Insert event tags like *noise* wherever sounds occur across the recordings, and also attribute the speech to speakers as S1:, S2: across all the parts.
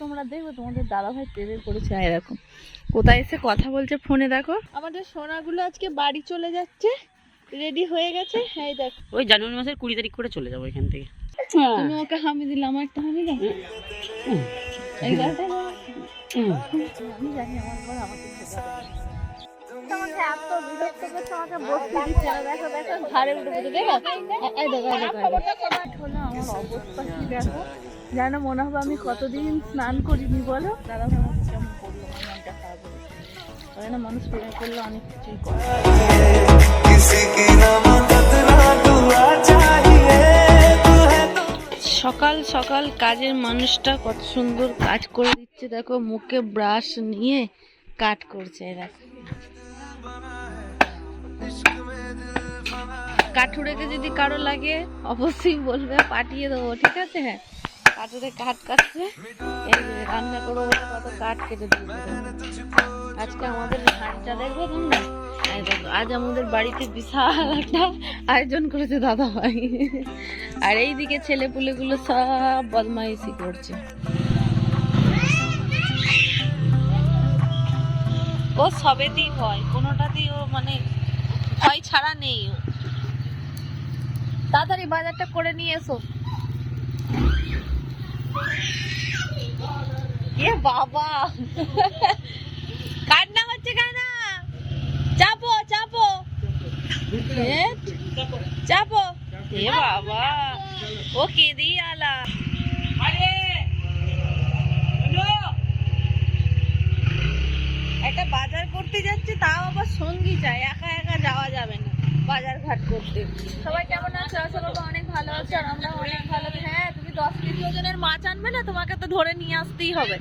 S1: তোমরা দেখবে তোমাদের দাদা ভাই প্রেমে পড়েছে এরকম। কোথায় এসে কথা বলছে ফোনে দেখো। আমাদের সোনাগুলো আজকে বাড়ি চলে যাচ্ছে রেডি হয়ে গেছে হ্যাঁ দেখো।
S2: ওই জানুয়ারি মাসের কুড়ি তারিখ করে চলে যাব এখান থেকে।
S1: তুমি ওকে হামি দিলে আমার একটা হামি দাও। আমি জানি আমার পর আমাকে হ্যাঁ, দেখো যেন মনে হবে আমি কতদিন স্নান করিনি বলো? মানুষ প্রেম করলে অনেক কিছুই সকাল সকাল কাজের মানুষটা কত সুন্দর কাজ করে দিচ্ছে। দেখো মুখে ব্রাশ নিয়ে কাট করছে এরা। কাঠুরেকে যদি কারও লাগে, অবশ্যই বলবে, পাঠিয়ে দেবো, ঠিক আছে? হ্যাঁ কাঠুরে কাঠ কাটছে। রান্না করব, কত কাঠ কেটে দিয়েছে। আজকে আমাদের হাঁড়িটা দেখব তোমরা? আজ আমাদের বাড়িতে বিশাল একটা আয়োজন করেছে দাদা ভাই আর এইদিকে ছেলে পুলেগুলো সব বদমাইশি করছে। ও সবেতেই ভয়, কোনোটাতেই ও মানে ভয় ছাড়া নেই ও। তাড়াতাড়ি বাজারটা করে নিয়ে এসো। এ বাবা। কান্না হচ্ছে কেন? চাপো চাপো। চাপো। এ বাবা, ও কেঁদি আলা। একটা করতে যাচ্ছে তাও আবার সঙ্গী চাই একা একা যাওয়া যাবে না বাজার ঘাট করতে। সবাই কেমন আছো? আশা করব অনেক ভালো আছো আর আমরা অনেক ভালো। হ্যাঁ তুমি দশ কেজি ওজনের মাছ আনবে না? তোমাকে তো ধরে নিয়ে আসতেই হবে।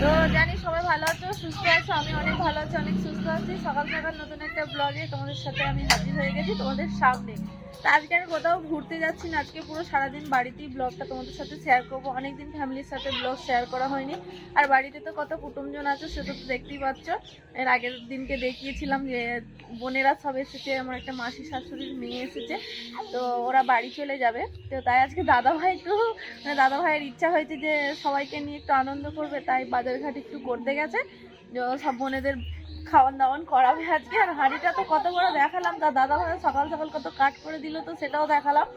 S1: তো জানি সবাই ভালো আছো সুস্থ আছো আমি অনেক ভালো আছি অনেক সুস্থ আছি। সকাল সকাল নতুন একটা ব্লগে তোমাদের সাথে আমি হাজির হয়ে গেছি তোমাদের সামনে। আজকে আমি কোথাও ঘুরতে যাচ্ছি না, আজকে পুরো সারাদিন বাড়িতেই ব্লগটা তোমাদের সাথে শেয়ার করব। অনেকদিন ফ্যামিলির সাথে ব্লগ শেয়ার করা হয়নি। আর বাড়িতে তো কত কুটুমজন আছে সেটা তো দেখতেই পাচ্ছ। এর আগের দিনকে দেখিয়েছিলাম যে বোনেরা সব এসেছে, আমার একটা মাসি শাশুড়ির মেয়ে এসেছে, তো ওরা বাড়ি চলে যাবে। তো তাই আজকে দাদা ভাই একটু মানে দাদা ভাইয়ের ইচ্ছা হয়েছে যে সবাইকে নিয়ে একটু আনন্দ করবে, তাই বাজার ঘাট একটু করতে গেছে। সব বোনেদের খাওয়ান দাওয়ান করাবে আজকে। আর হাঁড়িটা তো কত বড় দেখালাম তা দাদা ভাই সকাল সকাল কত কাট করে দিল তো সেটাও দেখালাম।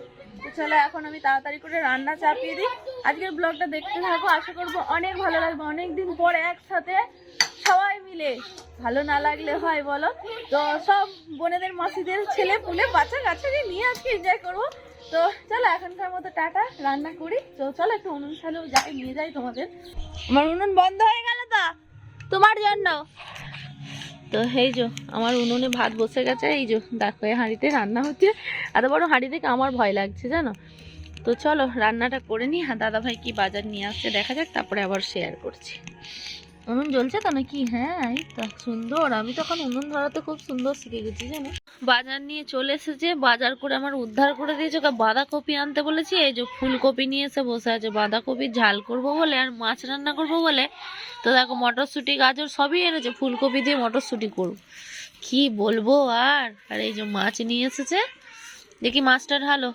S1: তো চলো এখন আমি তাড়াতাড়ি করে রান্না চাপিয়ে দিই। আজকের ব্লগটা দেখতে থাকো, আশা করব অনেক ভালো লাগবে। অনেক দিন পর একসাথে সবাই মিলে। ভালো না লাগলে হয় বলো? তো সব বোনেদের, মাসিদের, ছেলে পুলে, বাচ্চা কাচ্চাকে নিয়ে আজকে এনজয় করব। তো চলো এখনকার মতো টাটা, রান্না করি। তো চলো একটু সালেও যাই, নিয়ে যাই তোমাদের। আমার উনুন বন্ধ হয়ে গেল তা? তোমার জন্য। তো এই যো, আমার উনুনে ভাত বসে গেছে, এই যো দেখো, এই হাঁড়িতে রান্না হচ্ছে। এত বড় হাঁড়ি দেখে আমার ভয় লাগছে, জানো? তো চলো, রান্নাটা করে নিই। হ্যাঁ দাদা ভাই কি বাজার নিয়ে আসছে, দেখা যাক, তারপরে আবার শেয়ার করছি। উনুন জ্বলছে তো নাকি? হ্যাঁ এই তো, সুন্দর। আমি তখন উনুন ধরাতে খুব সুন্দর শিখে গেছি, জানো? বাজার নিয়ে চলে এসেছে, বাজার করে আমার উদ্ধার করে দিয়েছে ওকে বাঁধাকপি আনতে বলেছি। এই যে ফুলকপি নিয়ে এসে বসে আছে বাঁধাকপির ঝাল করব বলে আর মাছ রান্না করব বলে। তো দেখো, মটরশুঁটি, গাজর সবই এনেছে ফুলকপি দিয়ে মটরশুঁটি করব। কি বলব আর? আর এই যে মাছ নিয়ে এসেছে। দেখি মাছটা ঢালো।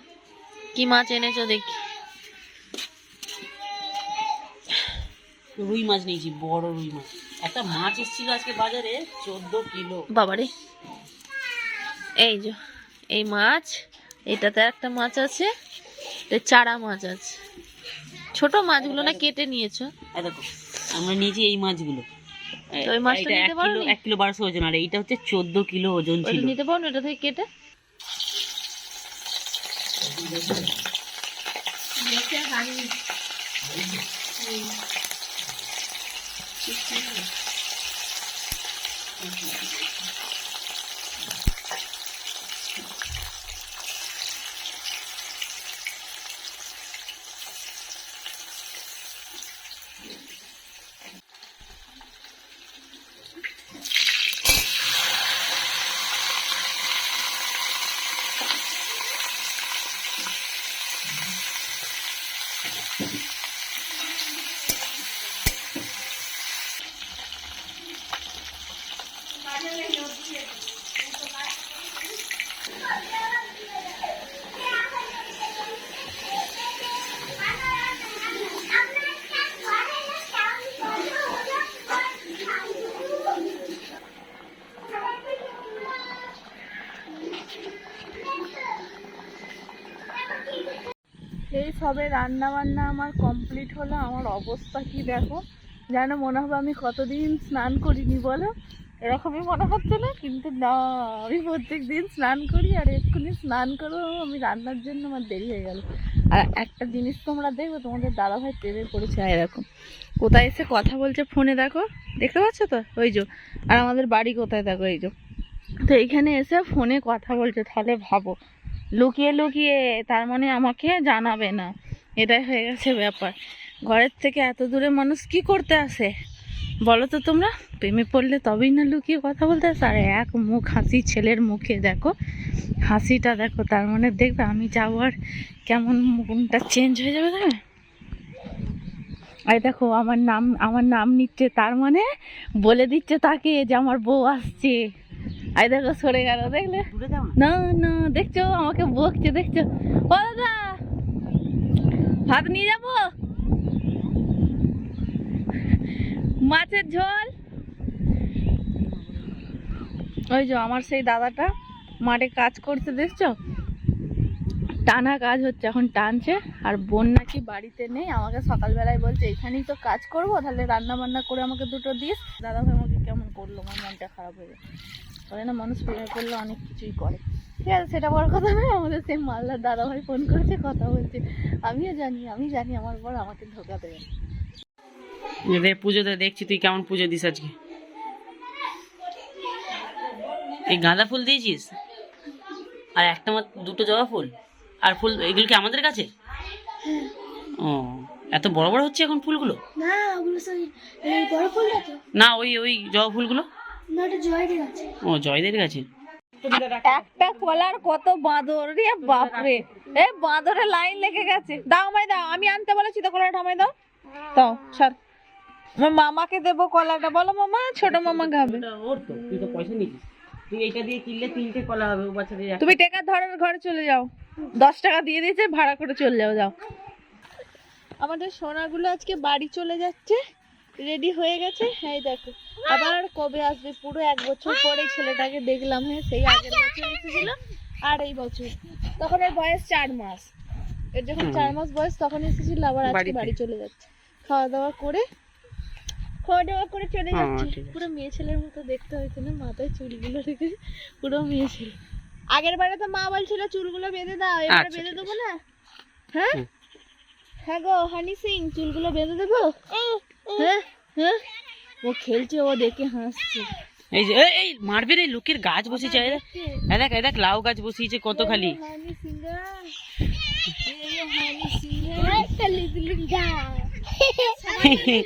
S1: কি মাছ এনেছো দেখি।
S2: রুই মাছ নিয়েছি বড় রুই মাছ। একটা মাছ এসেছিল আজকে বাজারে চোদ্দ কিলো।
S1: বাবারে। এই যে এই মাছ এটাতে একটা মাছ আছে চারা মাছ আছে। ছোট মাছগুলো না কেটে নিয়েছো?
S2: দেখো আমরা নিয়েছি এই মাছগুলো।
S1: ওই নিতে
S2: এক কিলো ওজন আর এইটা হচ্ছে কিলো ওজন
S1: নিতে এটা থেকে কেটে? Thank you. Tchau, tchau. সবে রান্না বান্না আমার কমপ্লিট হলো, আমার অবস্থা কি দেখো? যেন মনে হবে আমি কতদিন স্নান করিনি বলো? এরকমই মনে হচ্ছে না? কিন্তু না, আমি প্রত্যেক দিন স্নান করি আর এক্ষুনি স্নান করব আমি রান্নার জন্য আমার দেরি হয়ে গেল। আর একটা জিনিস তোমরা দেখবে, তোমাদের দাদাভাই প্রেমে পড়েছে এরকম। কোথায় এসে কথা বলছে ফোনে দেখো? দেখতে পাচ্ছ তো? ওই যে। আর আমাদের বাড়ি কোথায় দেখো? এই যে। তো এইখানে এসে ফোনে কথা বলছে, তাহলে ভাবো। লুকিয়ে লুকিয়ে তার মানে আমাকে জানাবে না। এটাই হয়ে গেছে ব্যাপার। ঘরের থেকে এত দূরে মানুষ কি করতে আসে? বলো তো তোমরা, প্রেমে পড়লে তবেই না লুকিয়ে কথা বলতে আসে? আর এক মুখ হাসি ছেলের মুখে, দেখো। হাসিটা দেখো, তার মানে দেখবে আমি যাব আর কেমন মুখটা চেঞ্জ হয়ে যাবে না? আর দেখো, আমার নাম আমার নাম নিচ্ছে, তার মানে বলে দিচ্ছে তাকে যে আমার বউ আসছে। আই দেখো সরে গেল দেখলে?
S2: না।
S1: না দেখছ? আমাকে বকছে দেখছ? ও দাদা ভাত নিয়ে যাব? মাছের ঝোল? ওই যে আমার সেই দাদাটা মাঠে কাজ করছে দেখছ? টানা কাজ হচ্ছে এখন টানছে আর বোন নাকি বাড়িতে নেই আমাকে সকালবেলায় বলছে এখানেই তো কাজ করব তাহলে রান্না বান্না করে আমাকে দুটো দিস। দাদা ভাই আমাকে কেমন করল আমার মনটা খারাপ হয়ে গেছে। বলে না মানুষ প্রেমে করলে অনেক কিছুই করে। ঠিক আছে সেটা বড় কথা নয় আমাদের সেই মালদার দাদা ভাই ফোন করেছে কথা বলছে। আমিও জানি আমি জানি আমার বর আমাকে ধোকা দেবে।
S2: পুজোতে দেখছি তুই কেমন পুজো দিস আজকে? এই গাঁদা ফুল দিয়েছিস? আর একটা মাত্র দুটো জবা ফুল? আর ফুল এগুলো কি আমাদের কাছে? ও এত বড় বড় হচ্ছে এখন ফুলগুলো?
S3: ওগুলো বড়
S2: না ওই ওই জবা ফুলগুলো? ও জয়দের কাছে
S1: একটা কলার কত বাঁদর রে বাপরে। এ বাঁদরে লাইন লেগে গেছে। দাও আমায় দাও আমি আনতে বলেছি তো কলাটা আমায় দাও। দাও ছাড়। আমার মামাকে দেবো কলাটা বলো মামা ছোট মামা খাবে।
S2: ওর তো তুই তো পয়সা নিছিস তুই এইটা দিয়ে কিনলে তিনটে কলা হবে ও বাচ্চাদের
S1: তুমি টেকা ধরার ঘরে চলে যাও। দশ টাকা দিয়ে দিয়েছে ভাড়া করে চলে যাও যাও আমাদের সোনাগুলো আজকে বাড়ি চলে যাচ্ছে। রেডি হয়ে গেছে? এই দেখো। আবার কবে আসবে? পুরো এক বছর পরে ছেলেটাকে দেখলাম হ্যাঁ সেই আগের বছর এসেছিল আর এই বছর। তখন এর বয়স চার মাস। এর যখন চার মাস বয়স তখন এসেছিল আবার আজকে বাড়ি চলে যাচ্ছে। খাওয়া দাওয়া করে খাওয়া দাওয়া করে চলে
S2: হ্যাঁ,
S1: যাচ্ছে। পুরো মেয়ে ছেলের মতো দেখতে হয়েছে না? মাথায় চুলগুলো রেখে পুরো মেয়ে ছেলে। আগের বারে তো মা বলছিল চুলগুলো বেঁধে দাও এবারে
S2: আচ্ছা,
S1: বেঁধে দেবো না? হ্যাঁ। হ্যাঁ গো হানি সিং চুলগুলো বেঁধে দেবো? হ্যাঁ হ্যাঁ? ও খেলছে ও দেখে হাসছে।
S2: এই যে এই, মারবে রে লোকের গাছ বসেছে দেখ লাউ গাছ বসিয়েছে কত খালি।
S1: হানি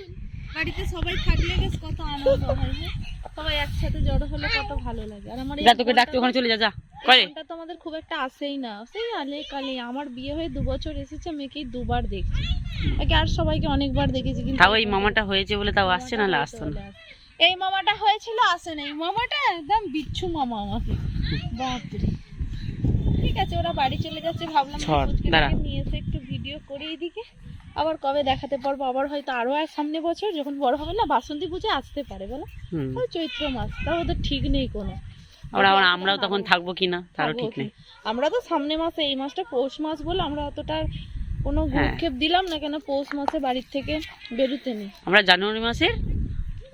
S1: *laughs* বাড়িতে সবাই থাকলে বেশ কত আনন্দ হয় সবাই একসাথে জড়ো হলে কত ভালো লাগে। আর আমার
S2: যা তোকে ডাকতে ওখানে চলে যা যা। করে
S1: তো আমাদের খুব একটা আসেই না। সেই আলে কালে আমার বিয়ে হয়ে দু বছর এসেছে দুবার দেখছি। আগে আর সবাইকে অনেকবার দেখেছি কিন্তু
S2: তাও এই মামাটা হয়েছে বলে তাও আসছে না আসতো না।
S1: এই মামাটা হয়েছিল আসে না এই মামাটা একদম বিচ্ছু মামা আমাকে। বাপরে। ঠিক আছে ওরা বাড়ি চলে যাচ্ছে ভাবলাম। নিয়ে এসে একটু ভিডিও করে এদিকে আবার কবে দেখাতে পারব? আবার হয়তো আরও এক সামনে বছর যখন বড় হবে না বাসন্তী পুজো আসতে পারে বলো? ওই চৈত্র মাস তাও ওদের ঠিক নেই কোনো।
S2: আবার আবার আমরাও তখন থাকব কিনা তারও ঠিক নেই।
S1: আমরা তো সামনে মাসে এই মাসটা পৌষ মাস বলে আমরা অতটা কোনো
S2: হ্যাঁ।
S1: ভূক্ষেপ দিলাম না কেন পৌষ মাসে বাড়ির থেকে বেরোতে নেই।
S2: আমরা জানুয়ারি মাসের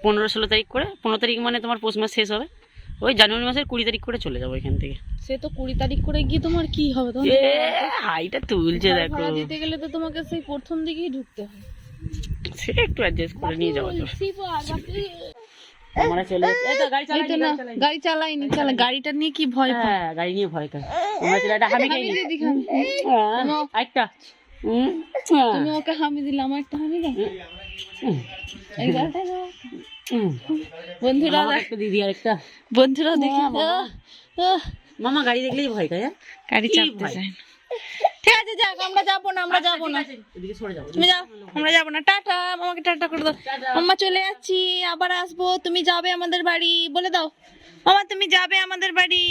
S2: পনেরো ষোলো তারিখ করে পনেরো তারিখ মানে তোমার পৌষ মাস শেষ হবে। ওই জানুয়ারি মাসের কুড়ি তারিখ করে চলে যাব এখান থেকে।
S1: সে তো কুড়ি তারিখ করে গিয়ে তোমার কি হবে? তোমার
S2: হাইটা তুলছে দেখো।
S1: দিতে গেলে তো তোমাকে সেই প্রথম দিকেই ঢুকতে হয়।
S2: সে একটু অ্যাডজাস্ট করে নিয়ে যাওয়া যাবে। আমরা চলে গাড়ি
S1: চালাইনি চালা গাড়িটা নিয়ে কি ভয়
S2: হ্যাঁ গাড়ি নিয়ে ভয় আমরা চলে একটা হামি।
S1: তুমি ওকে হামি দিলে আমার একটা হামি দাও। বন্ধুরা
S2: দিদি আর একটা।
S1: বন্ধুরা দেখি
S2: মামা গাড়ি দেখলেই ভয় খায় হ্যাঁ?
S1: গাড়ি চাপতে? চায় না। ঠিক আছে যাক আমরা যাব না আমরা যাব না। তুমি যাও আমরা যাব না। টাটা মামাকে টাটা করে দাও। মাম্মা চলে যাচ্ছি আবার আসব। তুমি যাবে আমাদের বাড়ি বলে দাও। মামা তুমি যাবে আমাদের বাড়ি।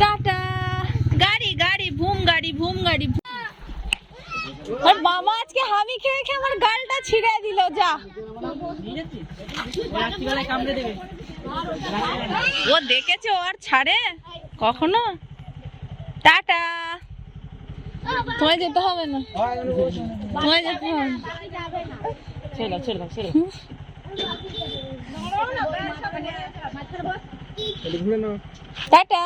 S1: টাটা। গাড়ি গাড়ি ভুম গাড়ি ভুম গাড়ি। আর মামা আজকে হামি খেয়ে খেয়ে আমার গালটা ছিঁড়ে দিল, যা। ও দেখেছে, ও আর ছাড়ে? কখনো? টাটা। তোমায় যেতে হবে না। তোমায় যেতে হবে না।
S2: দাও, ছেড়ে দাও, ছেড়ে
S1: টাটা।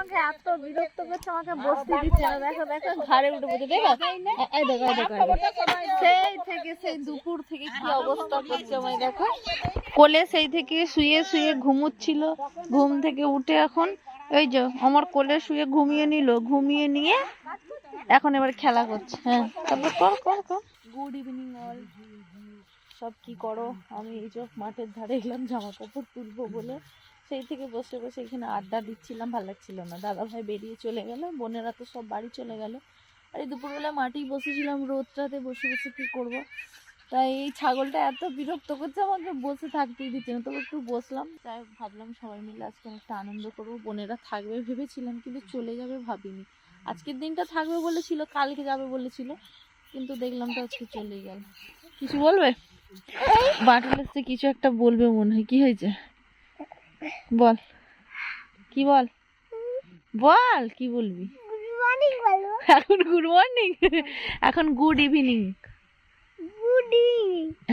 S1: আমাকে এত বিরক্ত করছে আমাকে বসতে দিচ্ছে না। দেখো দেখো ঘাড়ে উঠে বসে দেখো। এই দেখো এই দেখো। সেই থেকে সেই দুপুর থেকে কি অবস্থা করছে আমায় দেখো। কোলে সেই থেকে শুয়ে শুয়ে ঘুমুচ্ছিল। ঘুম থেকে উঠে এখন এই যে আমার কোলে শুয়ে ঘুমিয়ে নিল। ঘুমিয়ে নিয়ে এখন এবার খেলা করছে। হ্যাঁ তারপর কর কর কর। গুড ইভিনিং অল সব কি করো? আমি এই যে মাঠের ধারে এলাম জামা কাপড় তুলবো বলে। সেই থেকে বসে বসে এখানে আড্ডা দিচ্ছিলাম ভালো লাগছিল না। দাদা ভাই বেরিয়ে চলে গেল বোনেরা তো সব বাড়ি চলে গেল। আর এই দুপুরবেলা মাঠেই বসেছিলাম রোদটাতে বসে বসে কি করব? তাই এই ছাগলটা এত বিরক্ত করছে আমাকে বসে থাকতেই দিচ্ছে না। তবে একটু বসলাম তাই ভাবলাম সবাই মিলে আজকে একটা আনন্দ করব। বোনেরা থাকবে ভেবেছিলাম কিন্তু চলে যাবে ভাবিনি। আজকের দিনটা থাকবে বলেছিল কালকে যাবে বলেছিল কিন্তু দেখলাম তো আজকে চলেই গেল। কিছু বলবে? বাটুল এসছে কিছু একটা বলবে মনে হয় কি হয়েছে? বল। কি বল? বল কি বলবি? এখন গুড মর্নিং এখন গুড ইভিনিং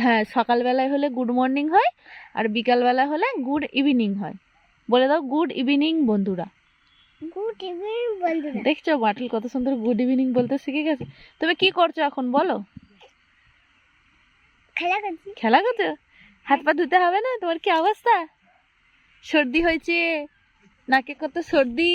S1: হ্যাঁ সকালবেলায় হলে গুড মর্নিং হয় আর বিকালবেলা হলে গুড ইভিনিং হয়। বলে দাও গুড ইভিনিং বন্ধুরা।
S3: গুড ইভিনিং বন্ধুরা।
S1: দেখছ বাটুল কত সুন্দর গুড ইভিনিং বলতে শিখে গেছে। তবে কি করছ এখন বলো?
S3: খেলা করছি।
S1: খেলা করছ? হাত পা ধুতে হবে না? তোমার কি অবস্থা? সর্দি হয়েছে? নাকে কত সর্দি?